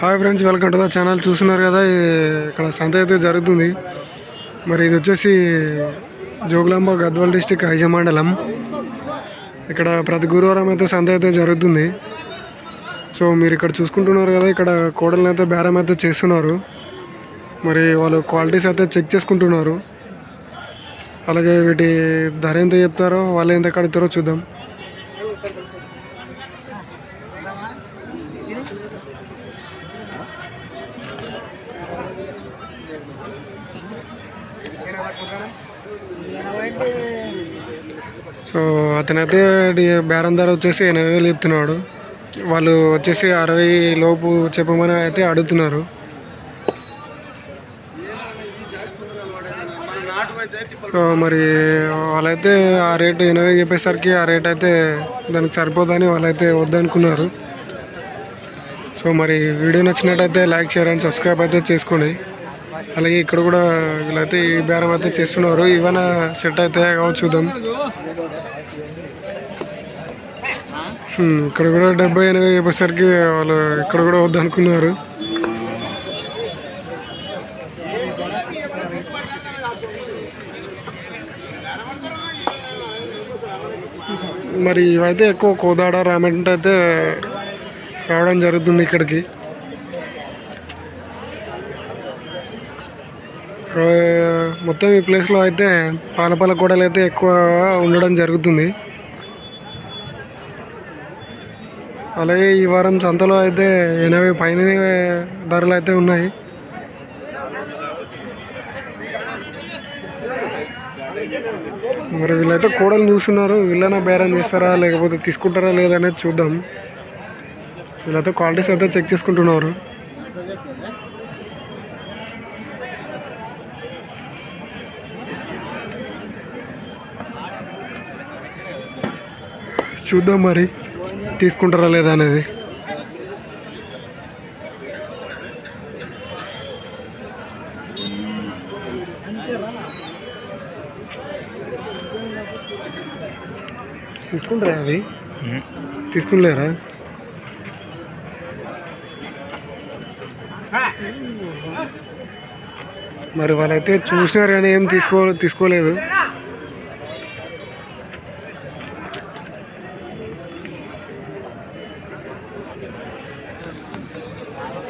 Hi friends welcome to the channel చూస్తున్నారు కదా ఇక్కడ సంత అయితే జరుగుతుంది. మరి ఇది వచ్చేసి జోగులాంబ గద్వాల్ డిస్టిక్ హైజమండలం. ఇక్కడ ప్రతి గురువారం అయితే సంత అయితే జరుగుతుంది. సో మీరు ఇక్కడ చూసుకుంటున్నారు కదా ఇక్కడ కోడలను అయితే బేరం అయితే చేస్తున్నారు. మరి వాళ్ళు క్వాలిటీస్ అయితే చెక్ చేసుకుంటున్నారు. అలాగే వీటి ధర ఎంత చెప్తారో వాళ్ళు ఎంత కడతారో చూద్దాం. సో అతనైతే బేరం ధర వచ్చేసి ఎనభై వేలు చెప్తున్నాడు. వాళ్ళు వచ్చేసి అరవై లోపు చెప్పమని అయితే అడుగుతున్నారు. మరి వాళ్ళైతే ఆ రేటు ఎనభై చెప్పేసరికి ఆ రేట్ అయితే దానికి సరిపోదని వాళ్ళైతే వద్దనుకున్నారు. సో మరి వీడియో నచ్చినట్టయితే లైక్ షేర్ అండ్ సబ్స్క్రైబ్ అయితే చేసుకోండి. అలాగే ఇక్కడ కూడా వీళ్ళైతే ఈ బేరం అయితే చేస్తున్నారు. ఇవన్న సెట్ అయితే కావచ్చు చూద్దాం. ఇక్కడ కూడా డెబ్బై ఎనభై చెప్పేసరికి వాళ్ళు ఇక్కడ కూడా వద్దనుకున్నారు. మరి ఇవైతే ఎక్కువ కోదాడ రామెంట్ అయితే రావడం జరుగుతుంది ఇక్కడికి. మొత్తం ఈ ప్లేస్లో అయితే పాలపాల కూడలు అయితే ఎక్కువ ఉండడం జరుగుతుంది. అలాగే ఈ వారం సంతలో అయితే ఎనభై పైన ధరలు అయితే ఉన్నాయి. మరి వీళ్ళైతే కూడలు చూస్తున్నారు వీళ్ళైనా బేరం చేస్తారా లేకపోతే తీసుకుంటారా లేదనేది చూద్దాం. వీళ్ళైతే క్వాలిటీస్ అయితే చెక్ చేసుకుంటున్నారు. చూద్దాం మరి తీసుకుంటారా లేదా అనేది. తీసుకుంటారా అవి? తీసుకునిలేరా? మరి వాళ్ళైతే చూసినారు కానీ ఏం తీసుకో తీసుకోలేదు.